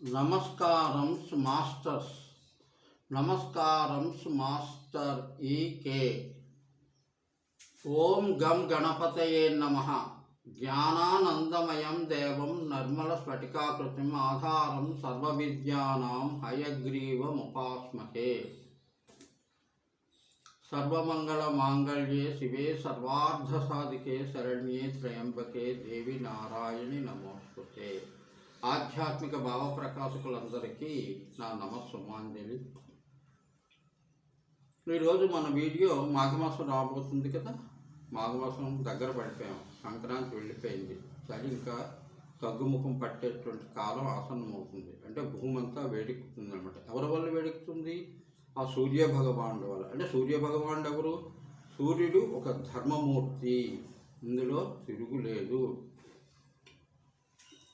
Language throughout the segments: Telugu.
నమస్కారం మాస్టర్స్ నమస్కారం మాస్టర్ ఈకే ఓం గం గణపతయే నమ. జ్ఞానానందమయం దేవం నిర్మల స్ఫటికాకృతిం ఆధారం సర్వవిద్యానాం హయగ్రీవముపాస్మహే. సర్వమంగళ మాంగళ్యే శివే సర్వార్ధ సాధికే శరణ్యే త్రయంబకే దేవి నారాయణి నమోస్తుతే. ఆధ్యాత్మిక భావ ప్రకాశకులందరికీ నా నమస్సుమాంజలి. ఈరోజు మన వీడియో మాఘమాసం రాబోతుంది కదా? మాఘమాసం దగ్గర పడిపోయాం. సంక్రాంతి వెళ్ళిపోయింది. చలి ఇంకా తగ్గుముఖం పట్టేటువంటి కాలం ఆసన్నమవుతుంది. అంటే భూమంతా వేడెక్కుతుంది అనమాట ఎవరి వల్ల వేడెక్కుతుంది? ఆ సూర్య భగవానుడు వల్ల. అంటే సూర్య భగవానుడు ఎవరు సూర్యుడు ఒక ధర్మమూర్తి. ఇందులో తిరుగులేదు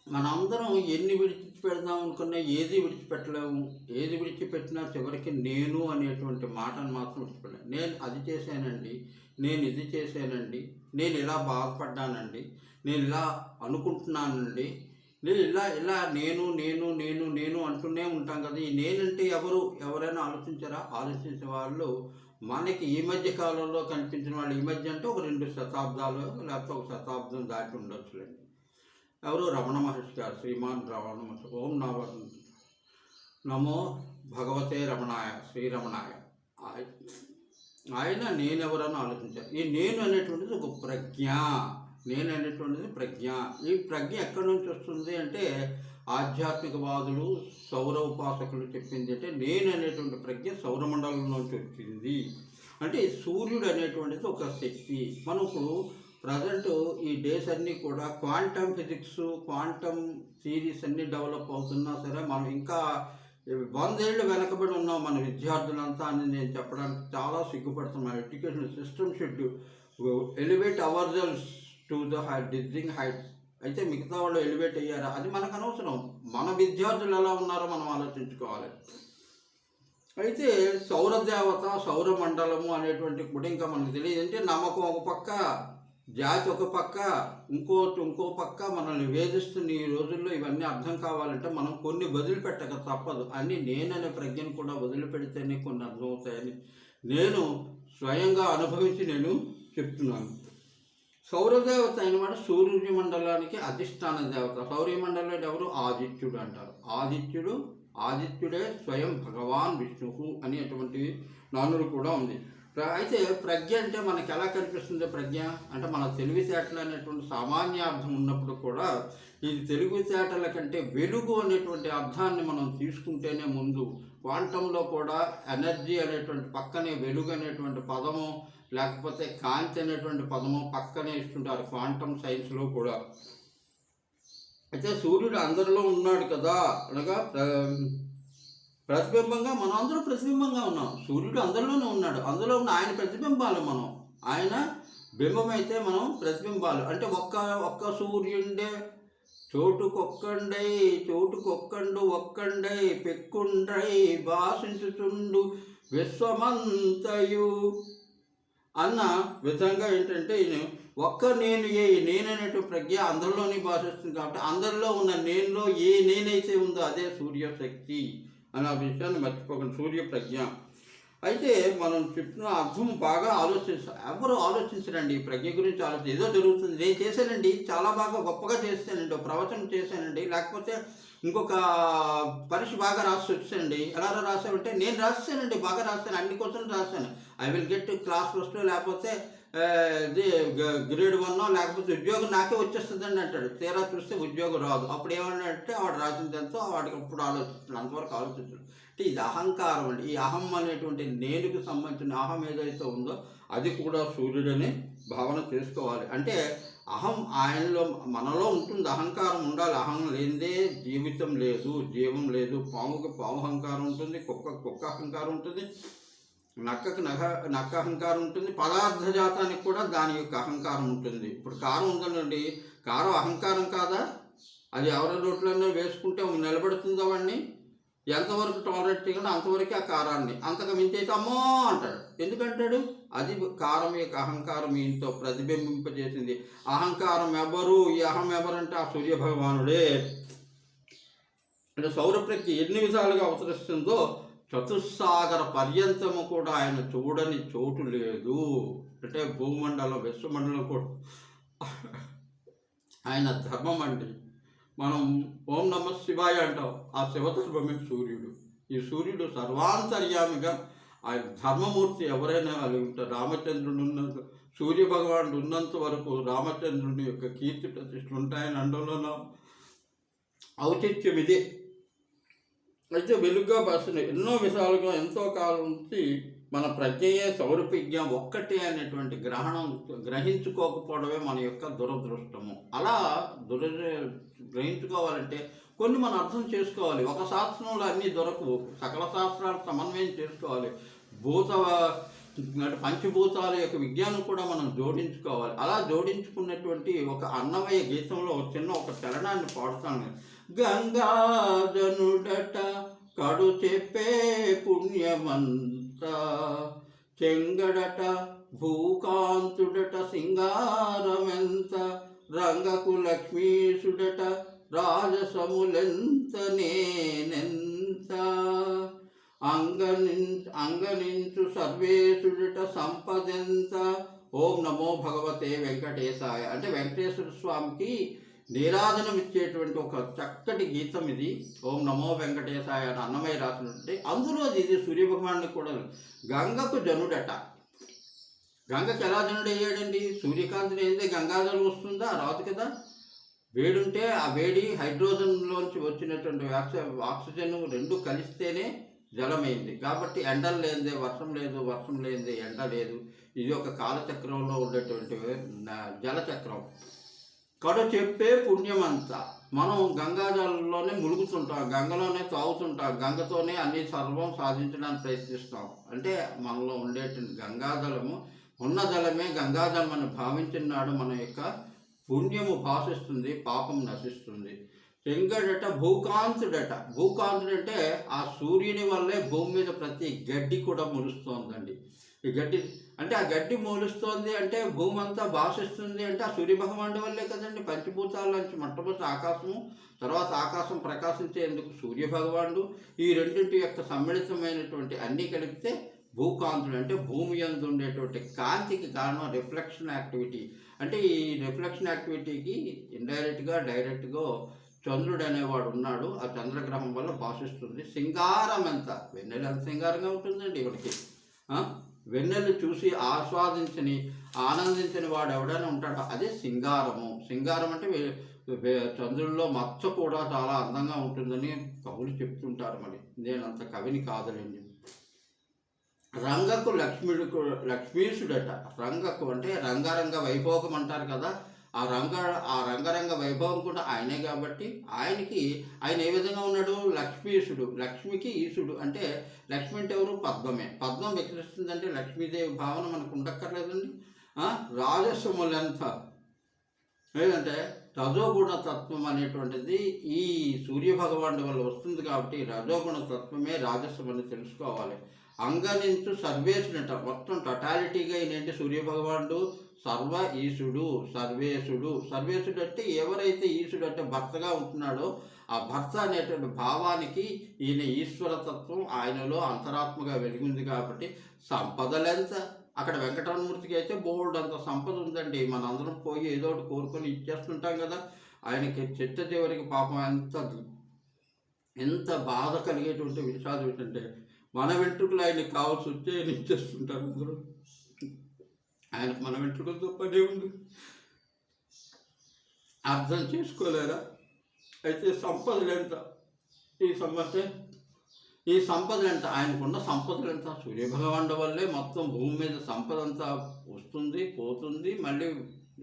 మనందరం ఎన్ని విడిచిపెడదాం అనుకున్నా ఏది విడిచిపెట్టలేము. ఏది విడిచిపెట్టినా చివరికి నేను అనేటువంటి మాటను మాత్రం విడిచిపెట్టాను నేను అది చేశానండి నేను ఇది చేశానండి నేను ఇలా బాధపడ్డానండి నేను ఇలా అనుకుంటున్నానండి నేను ఇలా ఇలా నేను నేను నేను నేను అంటూనే ఉంటాం కదా. ఈ నేనంటే ఎవరు? ఎవరైనా ఆలోచించారా? ఆలోచించే వాళ్ళు మనకి ఈ మధ్య కాలంలో కనిపించిన వాళ్ళు ఈ మధ్య అంటే ఒక రెండు శతాబ్దాలు లేకపోతే ఒక శతాబ్దం దాటి ఉండొచ్చులేండి. ఎవరు రమణ మహర్షి గారు శ్రీమాన్ రమణ మహర్షి ఓం నవ నమో భగవతే రమణాయ శ్రీరమణాయ ఆయన నేనెవరని ఆలోచించారు. ఈ నేను అనేటువంటిది ఒక ప్రజ్ఞ. నేను అనేటువంటిది ప్రజ్ఞ. ఈ ప్రజ్ఞ ఎక్కడి నుంచి వస్తుంది అంటే ఆధ్యాత్మికవాదులు సౌర ఉపాసకులు చెప్పింది అంటే నేను అనేటువంటి ప్రజ్ఞ సౌరమండలం నుంచి వచ్చింది. అంటే సూర్యుడు అనేటువంటిది ఒక శక్తి. మనకు ప్రజెంట్ ఈ డేస్ అన్నీ కూడా క్వాంటమ్ ఫిజిక్స్ క్వాంటమ్ థీరీస్ అన్నీ డెవలప్ అవుతున్నా సరే మనం ఇంకా వందేళ్ళు వెనకబడి ఉన్నాం మన విద్యార్థులంతా అని నేను చెప్పడానికి చాలా సిగ్గుపడుతున్నాను education system should elevate ourselves to the high dizzying heights. అయితే మిగతా వాళ్ళు ఎలివేట్ అయ్యారా? అది మనకు అనవసరం. మన విద్యార్థులు ఎలా ఉన్నారో మనం ఆలోచించుకోవాలి. అయితే సౌర దేవత సౌర మండలము అనేటువంటి కూడా ఇంకా మనకు తెలియదు అంటే నమ్మకం ఒక పక్క జాతి ఒక పక్క ఇంకోటి ఇంకో పక్క మనల్ని వేధిస్తున్న ఈ రోజుల్లో ఇవన్నీ అర్థం కావాలంటే మనం కొన్ని వదిలిపెట్టక తప్పదు. అని నేననే ప్రజ్ఞను కూడా వదిలిపెడితేనే కొన్ని అర్థమవుతాయని నేను స్వయంగా అనుభవించి నేను చెప్తున్నాను. సౌరదేవత అయినమాట సూర్య మండలానికి అధిష్టాన దేవత. సౌర్యమండలంలో ఎవరు? ఆదిత్యుడు అంటారు. ఆదిత్యుడు ఆదిత్యుడే స్వయం భగవాన్ విష్ణువు అనేటువంటి నానుడు కూడా ఉంది. అయితే ప్రజ్ఞ అంటే మనకి ఎలా కనిపిస్తుంది ప్రజ్ఞ? అంటే మన తెలివితేటలు అనేటువంటి సామాన్య అర్థం ఉన్నప్పుడు కూడా ఈ తెలివితేటల కంటే వెలుగు అనేటువంటి అర్థాన్ని మనం తీసుకుంటేనే ముందు క్వాంటంలో కూడా ఎనర్జీ అనేటువంటి పక్కనే వెలుగు అనేటువంటి పదము లేకపోతే కాంతి అనేటువంటి పదము పక్కనే ఇస్తుంటారు క్వాంటమ్ సైన్స్లో కూడా. అయితే సూర్యుడు అందరిలో ఉన్నాడు కదా? అనగా ప్రతిబింబంగా మనం అందరూ ప్రతిబింబంగా ఉన్నాం. సూర్యుడు అందరిలోనే ఉన్నాడు. అందులో ఉన్న ఆయన ప్రతిబింబాలు మనం. ఆయన బింబం అయితే మనం ప్రతిబింబాలు. అంటే ఒక్క ఒక్క సూర్యుండే చోటుకొక్కండై చోటుకొక్కండు ఒక్కండై పెక్కుండై భాషించుచుండు విశ్వమంతయు. అన్న విధంగా ఏంటంటే ఒక్క నేను ఏ నేననేటు ప్రజ్ఞ అందరిలోనే భాషిస్తుంది కాబట్టి అందరిలో ఉన్న నేనులో ఏ నేనైతే ఉందో అదే సూర్యశక్తి. అనే విషయాన్ని మర్చిపోకండి. సూర్య ప్రజ్ఞ. అయితే మనం చెప్పిన అర్థం బాగా ఆలోచించాలి ఎవరు ఆలోచించరండి? ఈ ప్రజ్ఞ గురించి ఆలోచన ఏదో జరుగుతుంది. నేను చేశానండి. చాలా బాగా గొప్పగా చేశానండి. ప్రవచనం చేశానండి. లేకపోతే ఇంకొక పరీక్ష బాగా రాసి వచ్చానండి. ఎలా రాసామంటే నేను రాసానండి బాగా రాశాను. అన్ని క్వశ్చన్లు రాశాను. I will get class first లేకపోతే గ్రేడ్ వన్ లేకపోతే ఉద్యోగం నాకే వచ్చేస్తుందండి అంటాడు. తీరా చూస్తే ఉద్యోగం రాదు. అప్పుడు ఏమన్నాడంటే వాడు రాసింది ఎంతో వాడికి ఇప్పుడు ఆలోచిస్తున్నాడు. అంతవరకు ఆలోచించాడు. అంటే ఇది అహంకారం అండి. ఈ అహం అనేటువంటి నేనుకు సంబంధించిన అహం ఏదైతే ఉందో అది కూడా సూర్యుడని భావన చేసుకోవాలి. అంటే అహం ఆయనలో మనలో ఉంటుంది. అహంకారం ఉండాలి. అహం లేనిదే జీవితం లేదు జీవం లేదు. పాముకి పాము అహంకారం ఉంటుంది కుక్క కుక్క అహంకారం ఉంటుంది. నక్కకు నగ నక్క అహంకారం ఉంటుంది పదార్థ జాతానికి కూడా దాని యొక్క అహంకారం ఉంటుంది. ఇప్పుడు కారం ఉందండి కారం అహంకారం కాదా? అది ఎవరి రోట్లన్నా వేసుకుంటే నిలబెడుతుందో వాడిని? ఎంతవరకు టాలరేట్ చేయగలడో అంతవరకే ఆ కారాన్ని. అంతకు మించి అయితే అమ్మో అంటాడు. ఎందుకంటాడు? అది కారం యొక్క అహంకారం ఈయనతో ప్రతిబింబింపజేసింది. అహంకారం ఎవరు? ఈ అహం ఎవరంటే? ఆ సూర్య భగవానుడే అంటే సౌరప్రజ్ఞ ఎన్ని విధాలుగా అవతరిస్తుందో చతుస్సాగర పర్యంతము కూడా ఆయన చూడని చోటు లేదు. అంటే భూమండలం విశ్వమండలం కూడా ఆయన ధర్మం అండి. మనం ఓం నమ శివాయ అంటాం. ఆ శివధర్మమే సూర్యుడు. ఈ సూర్యుడు సర్వాంతర్యామిగా ఆయన ధర్మమూర్తి ఎవరైనా కలిగి ఉంటారు. రామచంద్రుడు ఉన్నంత సూర్య భగవానుడు ఉన్నంత వరకు రామచంద్రుని యొక్క కీర్తి ప్రతిష్టలు ఉంటాయని అండంలో ఔచిత్యం ఇదే. అయితే వెలుగుగా భాషను ఎన్నో విషయాలుగా ఎంతో కాలం నుంచి మన ప్రజ్ఞయే సౌరపిజ్ఞ ఒక్కటి అనేటువంటి గ్రహణం గ్రహించుకోకపోవడమే మన యొక్క దురదృష్టము. అలా దుర గ్రహించుకోవాలంటే కొన్ని మనం అర్థం చేసుకోవాలి. ఒక శాస్త్రంలో అన్నీ దొరకవు. సకల శాస్త్రాలు సమన్వయం చేసుకోవాలి. భూత అంటే పంచభూతాల యొక్క విజ్ఞానం కూడా మనం జోడించుకోవాలి. అలా జోడించుకున్నటువంటి ఒక అన్నమయ్య గీతంలో ఒక చిన్న ఒక చరణాన్ని పాడుతాను గంగాధనుడట కడు చెప్పే పుణ్యమంత. చెంగడట భూకాంతుడట సింగారమెంత రంగకు లక్ష్మీసుడట రాజసములెంత నేనెంత. అంగని అంగనించు సర్వేశుడట సంపదెంత. ఓం నమో భగవతే వెంకటేశాయ. అంటే వెంకటేశ్వర స్వామికి నీరాధనం ఇచ్చేటువంటి ఒక చక్కటి గీతం ఇది ఓం నమో వెంకటేశాయ అని అన్నమయ్య రాసినటువంటి. అందులో ఇది సూర్యభగవానుడికి కూడా గంగకు జనుడట. గంగకి ఎలా జనుడు అయ్యాడండి సూర్యకాంతిని ఏంది గంగాధరం వస్తుందా? రాదు కదా. వేడుంటే ఆ వేడి హైడ్రోజన్లోంచి వచ్చినటువంటి ఆక్సి- ఆక్సిజన్ రెండు కలిస్తేనే జలమైంది. కాబట్టి ఎండలు లేనిదే వర్షం లేదు వర్షం లేనిదే ఎండ లేదు. ఇది ఒక కాలచక్రంలో ఉండేటువంటి జలచక్రం. కడు చెప్పే పుణ్యం అంతా మనం గంగాజలంలోనే ములుగుతుంటాం గంగలోనే తాగుతుంటాం గంగతోనే అన్ని సర్వం సాధించడానికి ప్రయత్నిస్తాం. అంటే మనలో ఉండేటువంటి గంగాజలము ఉన్న జలమే గంగాజలం అని భావించినాడు మన యొక్క పుణ్యము భాషిస్తుంది పాపం నశిస్తుంది. చెంగడట భూకాంతుడట భూకాంతుడు అంటే ఆ సూర్యుని వల్లే భూమి మీద ప్రతి గడ్డి కూడా ములుస్తోందండి. ఈ గడ్డి అంటే ఆ గడ్డి మూలుస్తోంది అంటే భూమి అంతా భాషిస్తుంది అంటే ఆ సూర్యభగవానుడి వల్లే కదండి. పంచభూతాల నుంచి మొట్టమొదటి ఆకాశము తర్వాత ఆకాశం ప్రకాశించేందుకు సూర్యభగవానుడు. ఈ రెండింటి యొక్క సమ్మిళితమైనటువంటి అన్నీ కలిపితే భూకాంతుడు అంటే భూమి ఎందు ఉండేటువంటి కాంతికి కారణం రిఫ్లెక్షన్ యాక్టివిటీ. అంటే ఈ రిఫ్లెక్షన్ యాక్టివిటీకి ఇండైరెక్ట్గా డైరెక్ట్గా చంద్రుడు అనేవాడు ఉన్నాడు ఆ చంద్రగ్రహం వల్ల భాషిస్తుంది. సింగారం ఎంత? వెన్నెల ఎంత సింగారంగా ఉంటుందండి ఇవిడికి వెన్నెలు చూసి ఆస్వాదించని ఆనందించని వాడు ఎవడైనా ఉంటాడు? అదే సింగారము సింగారం అంటే వే- వే- చంద్రుల్లో మచ్చ కూడా చాలా అందంగా ఉంటుందని కవులు చెప్తుంటారు మరి. నేను అంత కవిని కాదులేండి. రంగకు లక్ష్మీడుకు లక్ష్మీశుడట రంగకు అంటే రంగారంగ వైభోగం అంటారు కదా. ఆ రంగ ఆ రంగరంగ వైభవం కూడా ఆయనే కాబట్టి ఆయనకి ఆయన ఏ విధంగా ఉన్నాడు? లక్ష్మీశుడు లక్ష్మికి ఈశుడు అంటే లక్ష్మి అంటే ఎవరు? పద్మమే. పద్మం వికసిస్తుందంటే లక్ష్మీదేవి భావన మనకు ఉండక్కర్లేదండి. ఆ, రాజస్వములెంత లేదంటే రజోగుణ తత్వం అనేటువంటిది ఈ సూర్య భగవానుడి వల్ల వస్తుంది కాబట్టి రజోగుణ తత్వమే రాజస్వం అని తెలుసుకోవాలి. అంగనించు సర్వేసినట మొత్తం టొటాలిటీగా ఏంటంటే సూర్య భగవానుడు సర్వ ఈశుడు సర్వేశుడు. సర్వేశుడు అంటే ఎవరైతే ఈశుడు అంటే భర్తగా ఉంటున్నాడో ఆ భర్త అనేటువంటి భావానికి ఈయన ఈశ్వరతత్వం ఆయనలో అంతరాత్మగా వెలిగింది కాబట్టి సంపదలెంత. అక్కడ వెంకటరమూర్తికి అయితే బోల్డ్ అంత సంపద ఉందండి. మనందరం పోయి ఏదో ఒకటి కోరుకొని ఇచ్చేస్తుంటాం కదా. ఆయనకి చిట్ట చివరికి పాపం ఎంత ఎంత బాధ కలిగేటువంటి విషయాలు ఏంటంటే మన వెంట్రుకలు ఆయనకి కావాల్సి వచ్చే ఆయన ఇచ్చేస్తుంటారు అందరూ. ఆయనకు మన వెంట్రుకలతో పనే ఉంది అర్థం చేసుకోలేరా? అయితే సంపదలు ఎంత? ఈ సంపద ఈ సంపదలు ఎంత? ఆయనకున్న సంపదలు ఎంత? సూర్యభగవానుడి వల్లే మొత్తం భూమి మీద సంపద అంతా వస్తుంది పోతుంది మళ్ళీ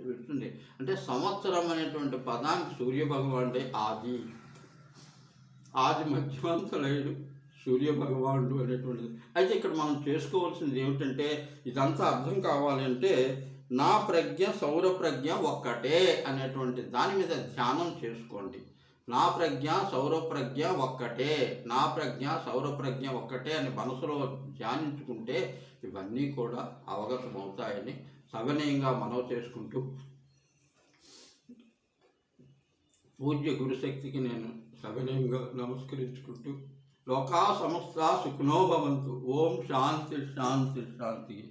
వస్తుంది అంటే సంవత్సరం అనేటువంటి పదానికి సూర్యభగవానుడే ఆది. ఆది మధ్యమంత లేదు భగవానుడు అనేటువంటిది. అయితే ఇక్కడ మనం చేసుకోవాల్సింది ఏమిటంటే ఇదంతా అర్థం కావాలంటే నా ప్రజ్ఞ సౌర ప్రజ్ఞ ఒక్కటే అనేటువంటి దాని మీద ధ్యానం చేసుకోండి. నా ప్రజ్ఞ సౌర ప్రజ్ఞ ఒక్కటే నా ప్రజ్ఞ సౌర ప్రజ్ఞ ఒక్కటే అని మనసులో ధ్యానించుకుంటే ఇవన్నీ కూడా అవగతం అవుతాయని మనవి చేసుకుంటూ పూజ్య గురుశక్తికి నేను సవినయంగా నమస్కరించుకుంటూ లోకా సమస్త సుఖనో భవంతు. ఓం శాంతి శాంతి శాంతి.